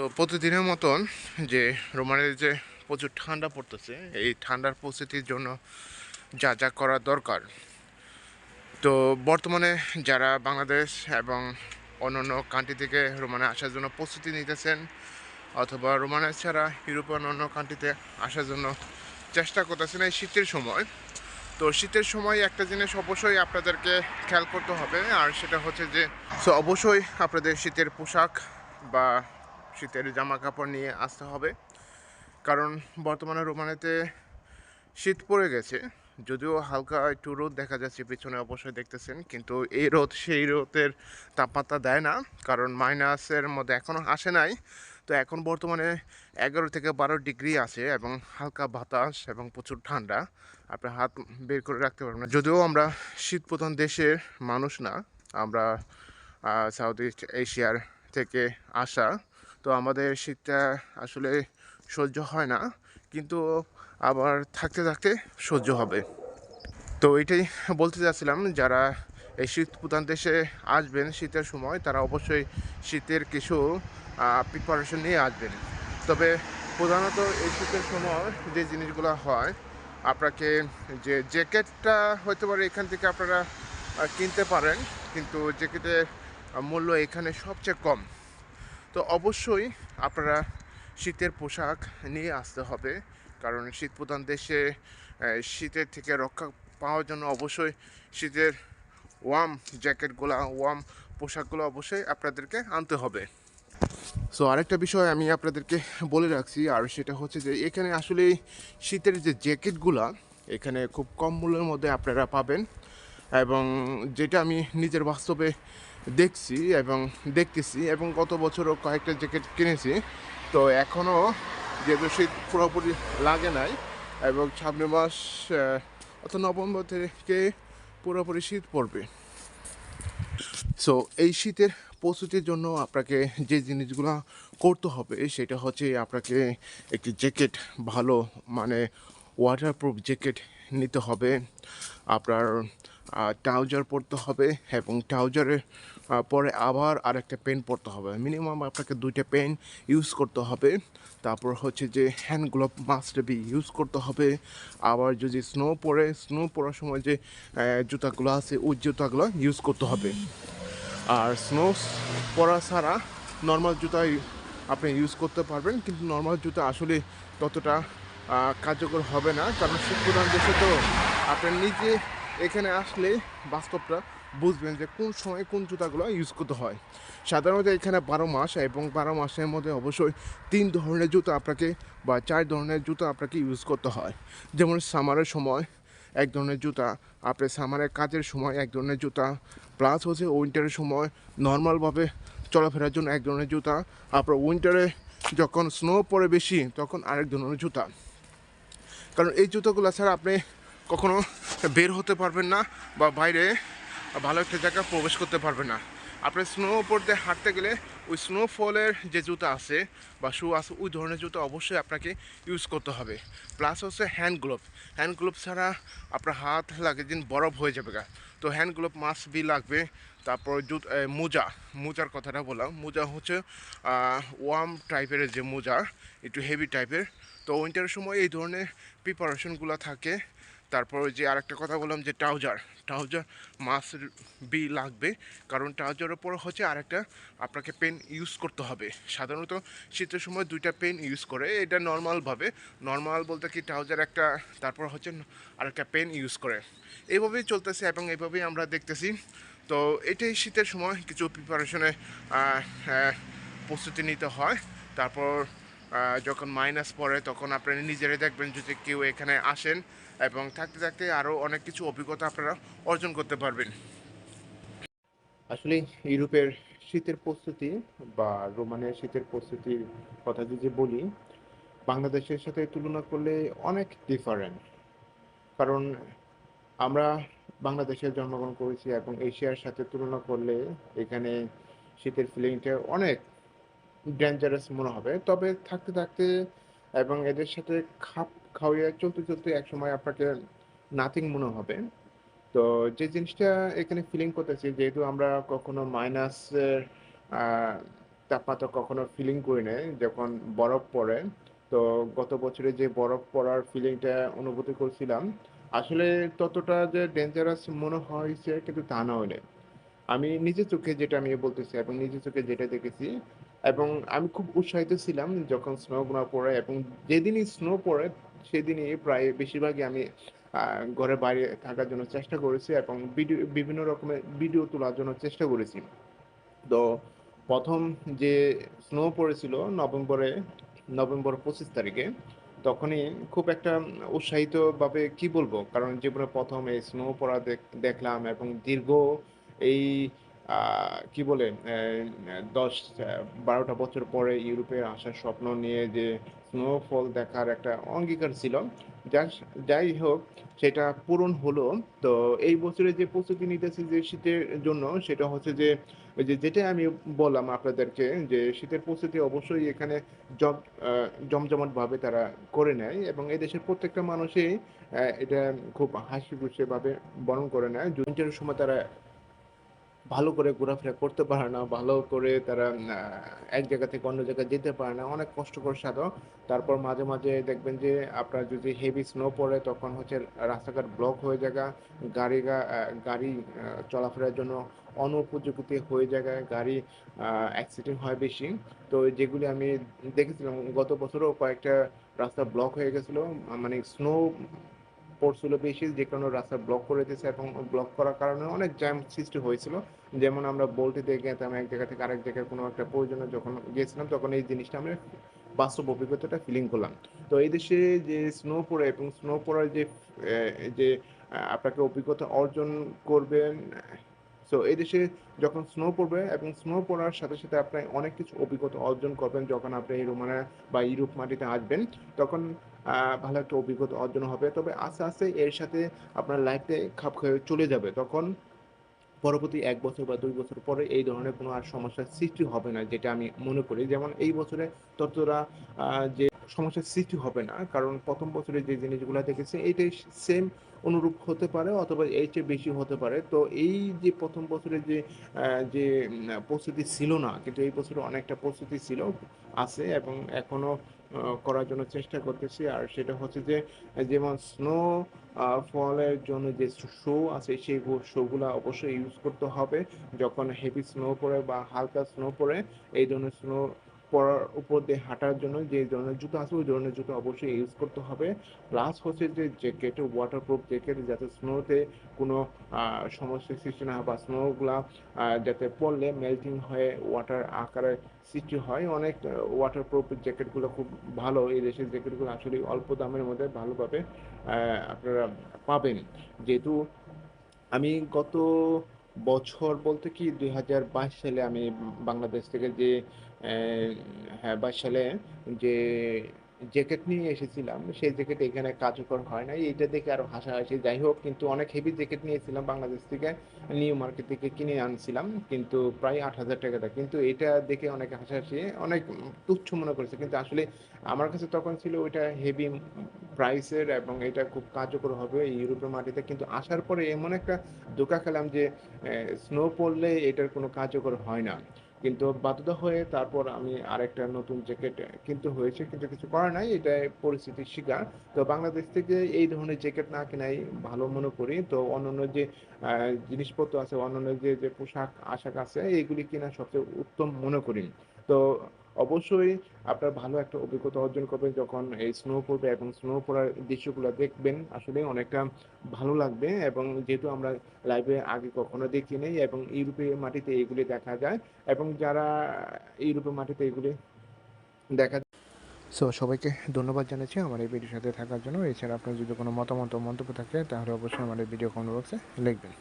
তো প্রতিদিনের মতন যে রোমানের যে প্রচুর ঠান্ডা পড়তেছে, এই ঠান্ডার পরিস্থিতির জন্য যা যা করা দরকার। তো বর্তমানে যারা বাংলাদেশ এবং অন্যান্য কান্ট্রি থেকে রোমানে আসার জন্য প্রস্তুতি নিতেছেন, অথবা রোমানে ছাড়া ইউরোপের অন্য কান্ট্রিতে আসার জন্য চেষ্টা করতেছেন এই শীতের সময়, তো শীতের সময় একটা জিনিস অবশ্যই আপনাদেরকে খেয়াল করতে হবে, আর সেটা হচ্ছে যে, সো অবশ্যই আপনাদের শীতের পোশাক বা শীতের জামা কাপড় নিয়ে আসতে হবে। কারণ বর্তমানে রোমানেতে শীত পড়ে গেছে। যদিও হালকা একটু রোদ দেখা যাচ্ছে, পিছনে অবশ্যই দেখতেছেন। কিন্তু এই রোদ, সেই রোদের তাপমাত্রা দেয় না। কারণ মাইনাসের মধ্যে এখনও আসে নাই। তো এখন বর্তমানে এগারো থেকে বারো ডিগ্রি আছে এবং হালকা বাতাস এবং প্রচুর ঠান্ডা। আপনার হাত বের করে রাখতে পারবেন না। যদিও আমরা শীত প্রধান দেশের মানুষ না, আমরা সাউথ ইস্ট এশিয়ার থেকে আসা। তো আমাদের শীতটা আসলে সহ্য হয় না, কিন্তু আবার থাকতে থাকতে সহ্য হবে। তো এটাই বলতে চাচ্ছিলাম, যারা এই শীত প্রধান দেশে আসবেন শীতের সময়, তারা অবশ্যই শীতের কিছু প্রিপারেশন নিয়ে আসবেন। তবে প্রধানত এই শীতের সময় যে জিনিসগুলো হয়, আপনাকে যে জ্যাকেটটা হতে পারে এখান থেকে আপনারা কিনতে পারেন, কিন্তু জ্যাকেটের মূল্য এখানে সবচেয়ে কম। তো অবশ্যই আপনারা শীতের পোশাক নিয়ে আসতে হবে। কারণ শীত প্রধান দেশে শীতের থেকে রক্ষা পাওয়ার জন্য অবশ্যই শীতের ওয়ার্ম জ্যাকেটগুলো ওয়ার্ম পোশাকগুলো অবশ্যই আপনাদেরকে আনতে হবে। সো আরেকটা বিষয় আমি আপনাদেরকে বলে রাখছি, আর সেটা হচ্ছে যে এখানে আসলে শীতের যে জ্যাকেটগুলা এখানে খুব কম মূল্যের মধ্যে আপনারা পাবেন। এবং যেটা আমি নিজের বাস্তবে দেখছি এবং দেখতেছি এবং গত বছরও কয়েকটা জ্যাকেট কিনেছি। তো এখনও যেহেতু শীত পুরোপুরি লাগে নাই এবং সামনের মাস অর্থাৎ নভেম্বর থেকে পুরোপুরি শীত পড়বে। সো এই শীতের প্রস্তুতির জন্য আপনাকে যে জিনিসগুলো করতে হবে সেটা হচ্ছে আপনাকে একটি জ্যাকেট ভালো মানে ওয়াটারপ্রুফ জ্যাকেট নিতে হবে। আপনার ট্রাউজার পরতে হবে এবং ট্রাউজারের পরে আবার আরেকটা পেন পরতে হবে। মিনিমাম আপনাকে দুইটা পেন ইউজ করতে হবে। তারপর হচ্ছে যে hand glove must be use করতে হবে। আবার যদি স্নো পরে, স্নো পরার সময় যে জুতাগুলো আছে, ওই জুতাগুলো ইউজ করতে হবে। আর স্নো পরা ছাড়া নর্মাল জুতাই আপনি ইউজ করতে পারবেন। কিন্তু নর্মাল জুতা আসলে ততটা কার্যকর হবে না, কারণ প্রধান দেশে তো আপনি নিজে এখানে আসলে বাস্তবটা বুঝবেন যে কোন সময় কোন জুতাগুলো ইউজ করতে হয়। সাধারণত এখানে বারো মাস এবং বারো মাসের মধ্যে অবশ্যই তিন ধরনের জুতো আপনাকে বা চার ধরনের জুতো আপনাকে ইউজ করতে হয়। যেমন সামারের সময় এক ধরনের জুতা, আপনি সামারের কাজের সময় এক ধরনের জুতা প্লাস হচ্ছে উইন্টারের সময় নর্মালভাবে চলাফেরার জন্য এক ধরনের জুতা, আপনার উইন্টারে যখন স্নো পড়ে বেশি, তখন আরেক ধরনের জুতা। কারণ এই জুতোগুলো ছাড়া আপনি কখনো বের হতে পারবেন না বা বাইরে ভালো একটা জায়গায় প্রবেশ করতে পারবেন না। আপনি স্নো দিয়ে হাঁটতে গেলে ওই স্নোফলের যে জুতো আছে বা শু আছে, ওই ধরনের জুতো অবশ্যই আপনাকে ইউজ করতে হবে। প্লাস হচ্ছে হ্যান্ড গ্লোভ হ্যান্ড গ্লোভ ছাড়া আপনার হাত লাগে দিন বরফ হয়ে যাবে গা। তো হ্যান্ড গ্লোভ মাস্ট বি লাগবে। তারপর জুত মোজা। মোজার কথাটা বললাম। মোজা হচ্ছে ওয়ার্ম টাইপের যে মোজা, একটু হেভি টাইপের তো উইন্টারের সময় এই ধরনের প্রিপারেশনগুলো থাকে। তারপর যে আরেকটা কথা বললাম যে ট্রাউজার ট্রাউজার মাস বি লাগবে। কারণ ট্রাউজারের পর হচ্ছে আরেকটা আপনাকে পেন ইউজ করতে হবে। সাধারণত শীতের সময় দুইটা পেন ইউজ করে, এটা নর্মালভাবে নর্মাল বলতে কি ট্রাউজার একটা, তারপর হচ্ছে আরেকটা পেন ইউজ করে। এইভাবেই চলতেছে এবং এইভাবেই আমরা দেখতেছি। তো এটাই শীতের সময় কিছু প্রিপারেশনে প্রস্তুতি নিতে হয়। তারপর যখন মাইনাস পড়ে, তখন আপনারা নিজেরাই দেখবেন যদি কেউ এখানে আসেন এবং থাকতে থাকতে আরও অনেক কিছু অভিজ্ঞতা আপনারা অর্জন করতে পারবেন। আসলে ইউরোপের শীতের প্রস্তুতি বা রোমানের শীতের প্রস্তুতির কথা যদি বলি, বাংলাদেশের সাথে তুলনা করলে অনেক ডিফারেন্ট কারণ আমরা বাংলাদেশে জন্মগ্রহণ করেছি এবং এশিয়ার সাথে তুলনা করলে এখানে শীতের ফিলিংটা অনেক ডেঞ্জারাস মনে হবে। তবে থাকতে থাকতে এবং এদের সাথে খাপ খাওয়িয়ে চলতে চলতে একসময় আপনাকে নাথিং মনে হবে। তো যে জিনিসটা এখানে ফিলিং করতেছি, যেহেতু আমরা কখনো মাইনাস তাপমাত্রা কখনো ফিলিং করি নাই, যখন বরফ পড়ে, তো গত বছরে যে বরফ পড়ার ফিলিংটা অনুভূতি করছিলাম, আসলে ততটা যে ডেঞ্জারাস মনে হয়েছে কিন্তু তা না হলে। আমি নিজে চোখে যেটা আমি বলতেছি এবং নিজে চোখে যেটা দেখেছি এবং আমি খুব উৎসাহিত ছিলাম যখন স্নো স্নোগুলো পড়ে এবং যেদিনই স্নো পড়ে, সেদিনই প্রায় বেশিরভাগই আমি ঘরে বাইরে থাকার জন্য চেষ্টা করেছি এবং ভিডিও, বিভিন্ন রকমের ভিডিও তোলার জন্য চেষ্টা করেছি। তো প্রথম যে স্নো পড়েছিল নভেম্বরে, নভেম্বর পঁচিশ তারিখে, তখনই খুব একটা উৎসাহিতভাবে কি বলব? কারণ জীবনে প্রথম এই স্নো পড়া দেখলাম এবং দীর্ঘ এই কি বলে দশ বারোটা বছর পরে ইউরোপে আসার স্বপ্ন নিয়ে যে স্নোফল দেখার একটা অঙ্গীকার ছিল যাই হোক, সেটা পূরণ হলো। তো এই বছরে যে প্রস্তুতি নিতেছি যে শীতের জন্য, সেটা হচ্ছে যে যে যেটা আমি বললাম আপনাদেরকে, যে শীতের প্রস্তুতি অবশ্যই এখানে জমজমাটভাবে তারা করে নেয় এবং এই দেশের প্রত্যেকটা মানুষই এটা খুব হাসি খুশি ভাবে বরণ করে নেয়। উইন্টারের সময় তারা ভালো করে ঘোরাফেরা করতে পারে না, ভালো করে তারা এক জায়গা থেকে অন্য জায়গায় যেতে পারে না, অনেক কষ্টকর সাধক তারপর মাঝে মাঝে দেখবেন যে আপনার যদি হেভি স্নো পড়ে, তখন হচ্ছে রাস্তাঘাট ব্লক হয়ে জায়গা গাড়ি গাড়ি চলাফেরার জন্য অনুপযুক্তি হয়ে জায়গায় গাড়ি অ্যাক্সিডেন্ট হয় বেশি। তো যেগুলি আমি দেখেছিলাম, গত বছরও কয়েকটা রাস্তা ব্লক হয়ে গেছিল মানে স্নো পড়ছিল বেশি, যে কারণে রাস্তা ব্লক করে দিয়েছে এবং ব্লক করার কারণে অনেক জ্যাম সৃষ্টি হয়েছিল। যেমন আমরা বলতে বলটিতে গেতাম, এক জায়গা থেকে আরেক জায়গায় কোনো একটা প্রয়োজনে যখন গিয়েছিলাম তখন এই জিনিসটা আমরা বাস্তব অভিজ্ঞতাটা ফিলিং করলাম। তো এই দেশে যে স্নো পড়ে এবং স্নো পড়ার যে যে আপনাকে অভিজ্ঞতা অর্জন করবেন সো এই দেশে যখন স্নো পড়বে এবং স্নো পড়ার সাথে সাথে আপনি অনেক কিছু অভিজ্ঞতা অর্জন করবেন, যখন আপনি এই রোমানা বা ইউরোপ মাটিতে আসবেন, তখন ভালো একটা অভিজ্ঞতা অর্জন হবে। তবে আস্তে আস্তে এর সাথে আপনার লাইফে খাপ খেয়ে চলে যাবে। তখন পরবর্তী এক বছর বা দুই বছর পরে এই ধরনের কোনো আর সমস্যার সৃষ্টি হবে না যেটা আমি মনে করি। যেমন এই বছরে ততটা যে সমস্যার সৃষ্টি হবে না কারণ প্রথম বছরে যে জিনিসগুলো দেখেছে এইটাই সেম অনুরূপ হতে পারে অথবা এর চেয়ে বেশি হতে পারে। তো এই যে প্রথম বছরে যে যে প্রস্তুতি ছিল না কিন্তু এই বছরে অনেকটা প্রস্তুতি ছিল আছে এবং এখনও আহ, করার জন্য চেষ্টা করতেছি। আর সেটা হচ্ছে যে, যেমন স্নো ফলের জন্য যে শো আছে, সেই শোগুলো অবশ্যই ইউজ করতে হবে। যখন হেভি স্নো পড়ে বা হালকা স্নো পড়ে, এই ধরনের স্নো পড়ার উপর দিয়ে হাঁটার জন্য যে ধরনের জুতো আছে, ওই ধরনের জুতো অবশ্যই ইউজ করতে হবে। প্লাস হচ্ছে যে জ্যাকেট ওয়াটারপ্রুফ জ্যাকেট যাতে স্নোতে কোনো সমস্যার সৃষ্টি না হয় বা স্নোগুলা যাতে পড়লে মেল্টিং হয়ে ওয়াটার আকারে সৃষ্টি হয়। অনেক ওয়াটারপ্রুফ জ্যাকেটগুলো খুব ভালো। এই দেশের জ্যাকেটগুলো আসলে অল্প দামের মধ্যে ভালোভাবে আপনারা পাবেন। যেহেতু আমি গত বছর বলতে কি, দুই হাজার বাইশ সালে আমি বাংলাদেশ থেকে যে হ্যাঁ বাইশ সালে যে জ্যাকেট নিয়ে এসেছিলাম, সেই জ্যাকেট এখানে কার্যকর হয় না এইটা দেখে আরও হাসাহাসি। যাই হোক, কিন্তু অনেক হেভি জ্যাকেট নিয়েছিলাম বাংলাদেশ থেকে, নিউ মার্কেট থেকে কিনে আনছিলাম, কিন্তু প্রায় আট হাজার টাকাটা কিন্তু এটা দেখে অনেক হাসাহাসি, অনেক তুচ্ছ মনে করেছে। কিন্তু আসলে আমার কাছে তখন ছিল ওইটা হেভি প্রাইসের এবং এটা খুব কার্যকর হবে ইউরোপের মাটিতে। কিন্তু আসার পরে এমন একটা ধোঁকা খেলাম যে স্নো পড়লে এটার কোনো কার্যকর হয় না। কিন্তু বাধ্যতা হয়ে তারপর আমি আরেকটা নতুন জ্যাকেট কিনতে হয়েছে, কিন্তু কিছু করার নাই এটা পরিস্থিতির শিকার। তো বাংলাদেশ থেকে এই ধরনের জ্যাকেট না কেনাই ভালো মনে করি। তো অন্যান্য যে জিনিসপত্র আছে, অন্যান্য যে যে পোশাক, আশাক আছে, এইগুলি কেনা সবচেয়ে উত্তম মনে করি। তো অবশ্যই আপনার ভালো একটা অভিজ্ঞতা অর্জন করবেন যখন এই স্নো পড়বে এবং স্নো পড়ার দৃশ্যগুলো দেখবেন। আসলে অনেকটা ভালো লাগবে এবং যেহেতু আমরা লাইভে আগে কখনো দেখি নেই এবং ইউরোপের মাটিতে এগুলি দেখা যায় এবং যারা ইউরোপের মাটিতে এগুলি দেখা সো সবাইকে ধন্যবাদ জানাচ্ছি আমার এই ভিডিওর সাথে থাকার জন্য। এছাড়া আপনার যদি কোনো মতামত মন্তব্য থাকে, তাহলে অবশ্যই আমার এই ভিডিও কমেন্ট বক্সে লিখবেন।